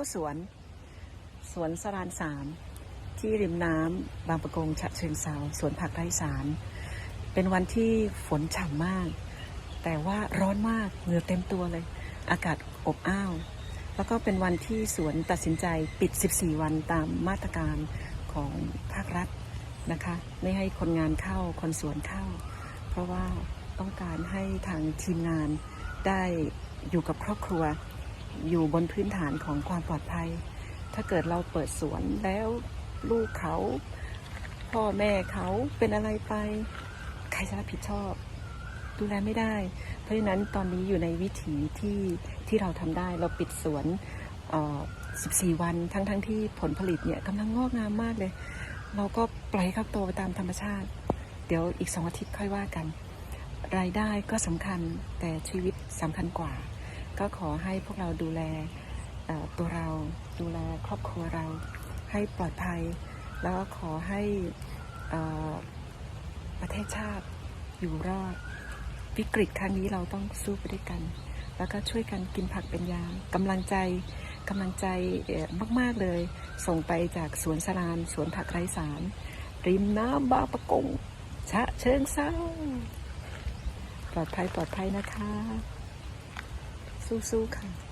าสวน สวนสรานสามที่ริมน้ำบางประกงฉะเชิงเซาสวนผักไร้สาร เป็นวันที่ฝนฉ่ำมาก แต่ว่าร้อนมากเหงื่อเต็มตัวเลย อากาศอบอ้าว แล้วก็เป็นวันที่สวนตัดสินใจปิด 14 วันตามมาตรการของภาครัฐนะคะ ไม่ให้คนงานเข้าคนสวนเข้า เพราะว่าต้องการให้ทางทีมงานได้อยู่กับครอบครัว อยู่บนพื้นฐานของความปลอดภัย ถ้าเกิดเราเปิดสวนแล้วลูกเขา พ่อแม่เขาเป็นอะไรไป ใครจะรับผิดชอบ ดูแลไม่ได้ เพราะฉะนั้นตอนนี้อยู่ในวิถีที่ที่เราทำได้เราปิดสวน14 วันทั้งทั้งที่ผลผลิตเนี่ยกำลังงอกงามมากเลย เราก็ปล่อยเขาโตไปตามธรรมชาติ เดี๋ยวอีกสองอาทิตย์ค่อยว่ากัน รายได้ก็สำคัญแต่ชีวิตสำคัญกว่า ก็ขอให้พวกเราดูแลตัวเราดูแลครอบครัวเราให้ปลอดภัย แล้วก็ขอให้ประเทศชาติอยู่รอด วิกฤตครั้งนี้เราต้องสู้ไปด้วยกัน แล้วก็ช่วยกันกินผักเป็นยากำลังใจกำลังใจมากๆเลย ส่งไปจากสวนสรานสวนผักไร้สาร ริมน้ำบางประกงชะเชิงเศร้า ปลอดภัยปลอดภัยนะคะ สู้ๆค่ะ